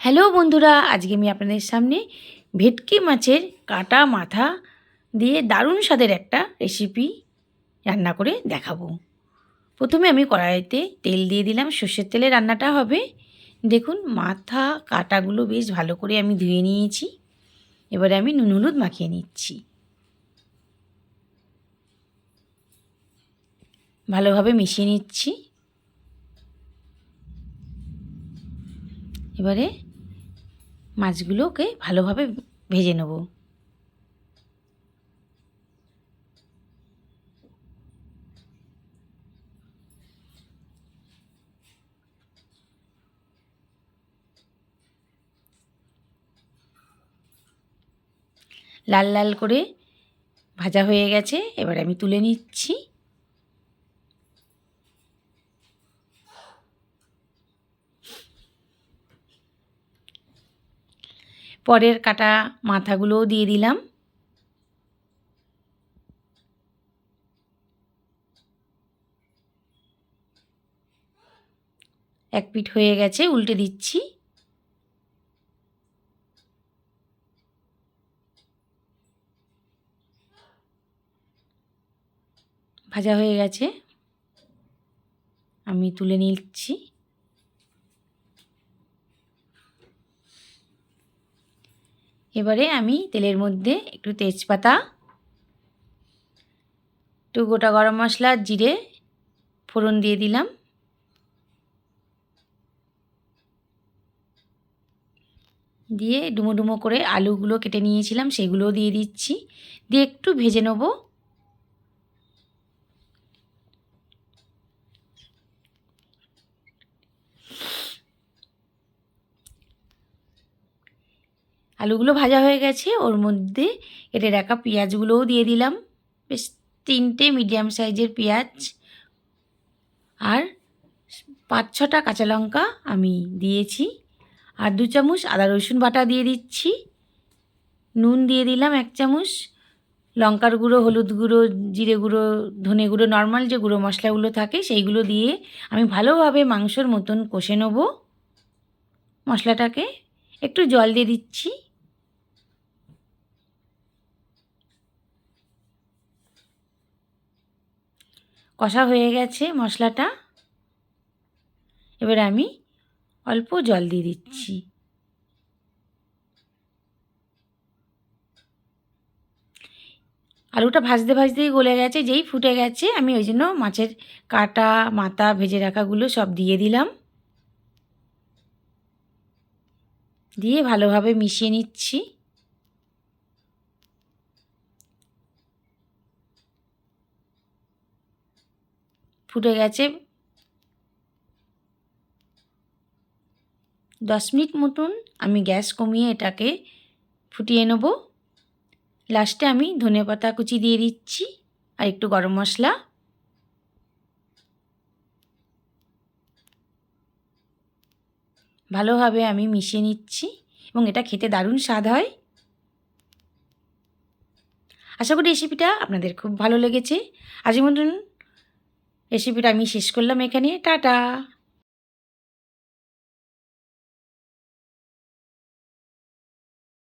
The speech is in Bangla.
হ্যালো বন্ধুরা, আজকে আমি আপনাদের সামনে ভেটকি মাছের কাটা মাথা দিয়ে দারুণ স্বাদের একটা রেসিপি রান্না করে দেখাবো। প্রথমে আমি কড়াইতে তেল দিয়ে দিলাম, সর্ষের তেলে রান্নাটা হবে। দেখুন, মাথা কাটাগুলো বেশ ভালো করে আমি ধুয়ে নিয়েছি। এবারে আমি নুন হলুদ মাখিয়ে নিচ্ছি। ভালোভাবে মিশিয়ে নিচ্ছি। এবারে মাছগুলোকে ভালোভাবে ভেজে নেব। লাল লাল করে ভাজা হয়ে গেছে এবার আমি তুলে নিচ্ছি। পরের কাটা মাথাগুলোও দিয়ে দিলাম। এক পিঠ হয়ে গেছে, উল্টে দিচ্ছি। ভাজা হয়ে গেছে। আমি তুলে নিচ্ছি। এবারে আমি তেলের মধ্যে একটু তেজপাতা, একটু গোটা গরম মশলা, জিরে, ফোড়ন দিয়ে দিলাম। দিয়ে ডুমো ডুমো করে আলুগুলো কেটে নিয়েছিলাম, সেগুলোও দিয়ে দিচ্ছি। দিয়ে একটু ভেজে নেব। আলুগুলো ভাজা হয়ে গেছে। ওর মধ্যে কেটে রাখা পেঁয়াজগুলোও দিয়ে দিলাম। বেশ তিনটে মিডিয়াম সাইজের পেঁয়াজ আর পাঁচ ছটা কাঁচা লঙ্কা আমি দিয়েছি। আর দু চামচ আদা রসুন বাটা দিয়ে দিচ্ছি। নুন দিয়ে দিলাম এক চামচ। লঙ্কার গুঁড়ো, হলুদ গুঁড়ো, জিরে গুঁড়ো, ধনে গুঁড়ো, নর্মাল যে গুঁড়ো মশলাগুলো থাকে সেইগুলো দিয়ে আমি ভালোভাবে মাংসর মতন কষে নেব। মশলাটাকে একটু জল দিয়ে দিচ্ছি। কষা হয়ে গেছে মশলাটা। এবার আমি অল্প জল দিয়ে দিচ্ছি। আলুটা ভাজতে ভাজতেই গলে গেছে, যেই ফুটে গেছে আমি ওই জন্য মাছের কাটা, মাথা ভেজে রাখাগুলো সব দিয়ে দিলাম। দিয়ে ভালোভাবে মিশিয়ে নিচ্ছি। ফুটে গেছে। দশ মিনিট মতন আমি গ্যাস কমিয়ে এটাকে ফুটিয়ে নেব। লাস্টে আমি ধনে পাতা কুচি দিয়ে দিচ্ছি আর একটু গরম মশলা। ভালোভাবে আমি মিশিয়ে নিচ্ছি এবং এটা খেতে দারুণ স্বাদ হয়। আশা করি রেসিপিটা আপনাদের খুব ভালো লেগেছে। আজকের মতন রেসিপিটা আমি শেষ করলাম এখানে টাটা!